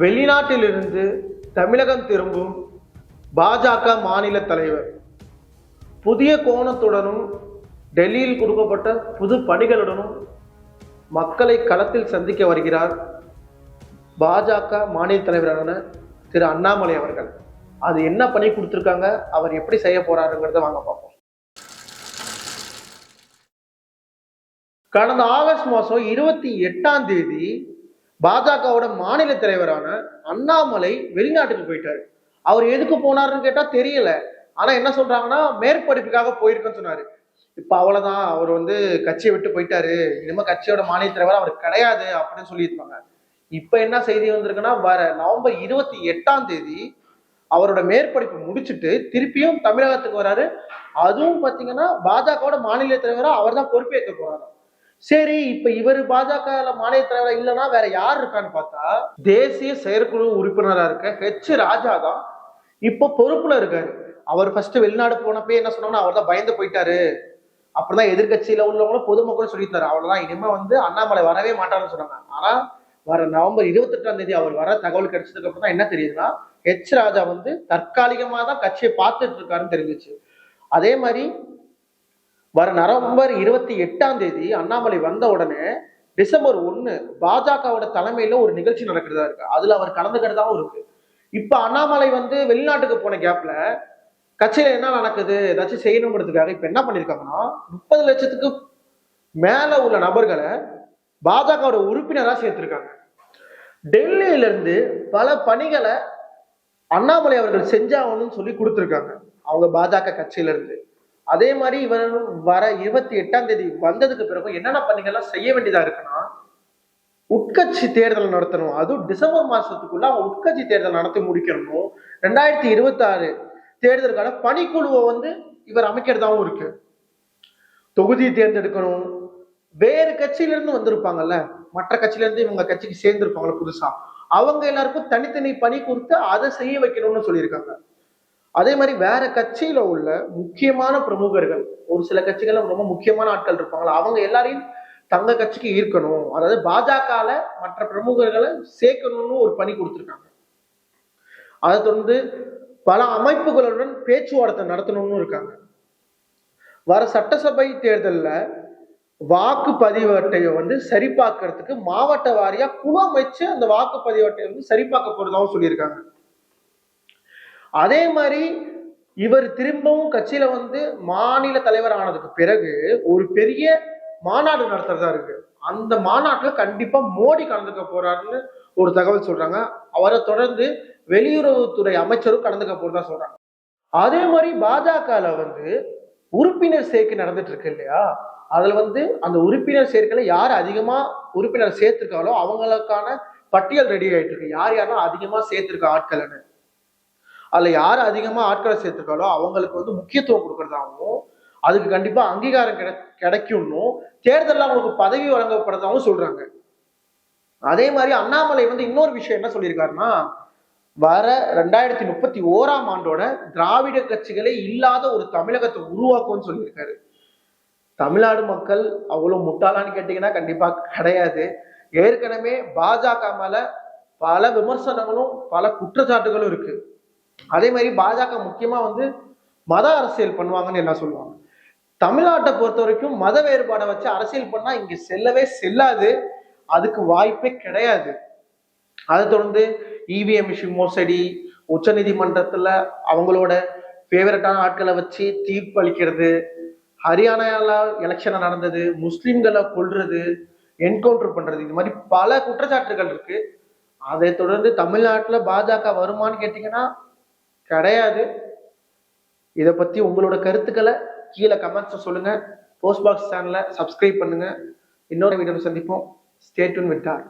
வெளிநாட்டிலிருந்து தமிழகம் திரும்பும் பாஜக மாநில தலைவர். புதிய கோணத்துடனும் டெல்லியில் கொடுக்கப்பட்ட புது பணிகளுடனும் மக்களை களத்தில் சந்திக்க வருகிறார் பாஜக மாநில தலைவரான திரு அண்ணாமலை அவர்கள். அது என்ன பணி கொடுத்துருக்காங்க அவர் எப்படி செய்ய போறாருங்கிறத வாங்க பார்ப்போம். கடந்த ஆகஸ்ட் மாதம் இருபத்தி எட்டாம் தேதி பாஜகவோட மாநில தலைவரான அண்ணாமலை வெளிநாட்டுக்கு போயிட்டாரு. அவர் எதுக்கு போனாருன்னு கேட்டா தெரியல. ஆனா என்ன சொல்றாங்கன்னா மேற்படிப்புக்காக போயிருக்கேன்னு சொன்னாரு. இப்ப அவ்வளவுதான். அவர் வந்து கட்சியை விட்டு போயிட்டாரு. இனிமே கட்சியோட மாநில தலைவர் அவர் கிடையாது அப்படின்னு சொல்லியிருப்பாங்க. இப்ப என்ன செய்தி வந்திருக்குன்னா வர நவம்பர் இருபத்தி எட்டாம் தேதி அவரோட மேற்படிப்பு முடிச்சுட்டு திருப்பியும் தமிழகத்துக்கு வராரு. அதுவும் பாத்தீங்கன்னா பாஜகவோட மாநில தலைவரா அவர் தான் பொறுப்பேற்க போறாரு. சரி இப்ப இவர் பாஜக மாநில தலைவர் இல்லைன்னா வேற யார் இருக்கான்னு பார்த்தா தேசிய செயற்குழு உறுப்பினரா இருக்க ஹெச் ராஜா தான் இப்போ பொறுப்புல இருக்காரு. அவர் ஃபர்ஸ்ட் வெளிநாடு போனப்பே என்ன சொன்னாங்கன்னா அவர் தான் பயந்து போயிட்டாரு. அப்படிதான் எதிர்கட்சியில உள்ளவங்களும் பொதுமக்களும் சொல்லித்தாரு அவ்வளவுதான். இனிமே வந்து அண்ணாமலை வரவே மாட்டாருன்னு சொன்னாங்க. ஆனா வர நவம்பர் இருபத்தி எட்டாம் தேதி அவர் வர தகவல் கிடைச்சதுக்கு அப்புறம் தான் என்ன தெரியுதுன்னா ஹெச் ராஜா வந்து தற்காலிகமா தான் கட்சியை பார்த்துட்டு இருக்காருன்னு தெரிஞ்சிச்சு. அதே மாதிரி வர நவம்பர் இருபத்தி எட்டாம் தேதி அண்ணாமலை வந்த உடனே டிசம்பர் ஒன்று பாஜகவோட தலைமையில ஒரு நிகழ்ச்சி நடக்கிறதா இருக்கு. அதுல அவர் கலந்துக்கிறதாவும் இருக்கு. இப்ப அண்ணாமலை வந்து வெளிநாட்டுக்கு போன கேப்ல கட்சியில என்ன நடக்குது ஏதாச்சும் செய்யணுங்கிறதுக்காக இப்ப என்ன பண்ணிருக்காங்கன்னா முப்பது லட்சத்துக்கு மேல உள்ள நபர்களை பாஜகவோட உறுப்பினராக சேர்த்திருக்காங்க. டெல்லியில இருந்து பல பணிகளை அண்ணாமலை அவர்கள் செஞ்சாகணும்னு சொல்லி கொடுத்துருக்காங்க. அவங்க பாஜக கட்சியில இருந்து. அதே மாதிரி இவர் வர இருபத்தி எட்டாம் தேதி வந்ததுக்கு பிறகு என்னென்ன பணிகள்லாம் செய்ய வேண்டியதா இருக்குன்னா உட்கட்சி தேர்தல் நடத்தணும். அதுவும் டிசம்பர் மாசத்துக்குள்ள அவங்க உட்கட்சி தேர்தல் நடத்தி முடிக்கணும் ரெண்டாயிரத்தி இருபத்தி ஆறு தேர்தலுக்கான பணிக்குழுவை வந்து இவர் அமைக்கிறதாவும் இருக்கு. தொகுதி தேர்ந்தெடுக்கணும். வேறு கட்சியிலிருந்து வந்திருப்பாங்கல்ல மற்ற கட்சியிலேருந்து இவங்க கட்சிக்கு சேர்ந்திருப்பாங்கல்ல புதுசா. அவங்க எல்லாருக்கும் தனித்தனி பணி கொடுத்து அதை செய்ய வைக்கணும்னு சொல்லியிருக்காங்க. அதே மாதிரி வேற கட்சியில உள்ள முக்கியமான பிரமுகர்கள் ஒரு சில கட்சிகள்ல ரொம்ப முக்கியமான ஆட்கள் இருப்பாங்களா? அவங்க எல்லாரையும் தங்க கட்சிக்கு ஈர்க்கணும். அதாவது பாஜகல மற்ற பிரமுகர்களை சேர்க்கணும்னு ஒரு பணி கொடுத்துருக்காங்க. அதை தொடர்ந்து பல அமைப்புகளுடன் பேச்சுவார்த்தை நடத்தணும்னு இருக்காங்க. வர சட்டசபை தேர்தலில் வாக்குப்பதிவு அட்டையை வந்து சரிபார்க்கறதுக்கு மாவட்ட வாரியா குழு அமைச்சு அந்த வாக்குப்பதிவு அட்டையை வந்து சரிபார்க்க போறதாகவும் சொல்லியிருக்காங்க. அதே மாதிரி இவர் திரும்பவும் கட்சியில வந்து மாநில தலைவர் ஆனதுக்கு பிறகு ஒரு பெரிய மாநாடு நடத்துறதா இருக்கு. அந்த மாநாட்டுல கண்டிப்பா மோடி கலந்துக்க போறாருன்னு ஒரு தகவல் சொல்றாங்க. அவரை தொடர்ந்து வெளியுறவுத்துறை அமைச்சரும் கலந்துக்க போறதா சொல்றாங்க. அதே மாதிரி பாஜகல வந்து உறுப்பினர் சேர்க்கை நடந்துட்டு இருக்கு இல்லையா? அதுல வந்து அந்த உறுப்பினர் சேர்க்கையில யார் அதிகமா உறுப்பினர் சேர்த்திருக்காங்களோ அவங்களுக்கான பட்டியல் ரெடி ஆயிட்டு இருக்கு. யார் யாரெல்லாம் அதிகமா சேர்த்திருக்க ஆட்கள்னு அதில் யார் அதிகமாக ஆட்களை சேர்த்துருக்காலோ அவங்களுக்கு வந்து முக்கியத்துவம் கொடுக்கறதாகவும் அதுக்கு கண்டிப்பாக அங்கீகாரம் கிடை கிடைக்கும்னும் தேர்தலில் அவங்களுக்கு பதவி வழங்கப்படுறதாகவும் சொல்கிறாங்க அதே மாதிரி அண்ணாமலை வந்து இன்னொரு விஷயம் என்ன சொல்லியிருக்காருன்னா வர ரெண்டாயிரத்தி முப்பத்தி ஓராம் ஆண்டோட திராவிட கட்சிகளே இல்லாத ஒரு தமிழகத்தை உருவாக்கும்னு சொல்லியிருக்காரு. தமிழ்நாடு மக்கள் அவ்வளோ முட்டாளான்னு கேட்டிங்கன்னா கண்டிப்பாக கிடையாது. ஏற்கனவே பாஜக மேல பல விமர்சனங்களும் பல குற்றச்சாட்டுகளும் இருக்குது அதே மாதிரி பாஜக முக்கியமா வந்து மத அரசியல் பண்ணுவாங்கன்னு என்ன சொல்லுவாங்க. தமிழ்நாட்டை பொறுத்த வரைக்கும் மத வேறுபாடை வச்சு அரசியல் பண்ணா இங்க செல்லவே செல்லாது. அதுக்கு வாய்ப்பே கிடையாது. அதை தொடர்ந்து இவிஎம் மிஷின் மோசடி உச்ச நீதிமன்றத்துல அவங்களோட ஃபேவரட்டான ஆட்களை வச்சு தீர்ப்பு அளிக்கிறது ஹரியானால எலெக்ஷன் நடந்தது முஸ்லிம்களை கொள்றது என்கவுண்டர் பண்றது இந்த மாதிரி பல குற்றச்சாட்டுகள் இருக்கு. அதை தொடர்ந்து தமிழ்நாட்டுல பாஜக வருமான்னு கேட்டீங்கன்னா கிடையாது. இதை பத்தி உங்களோட கருத்துக்களை கீழே கமெண்ட்ஸ் சொல்லுங்க. போஸ்ட் பாக்ஸ் சேனலை சப்ஸ்கிரைப் பண்ணுங்க. இன்னொரு வீடியோ சந்திப்போம். ஸ்டேட்யூன் விட்டார்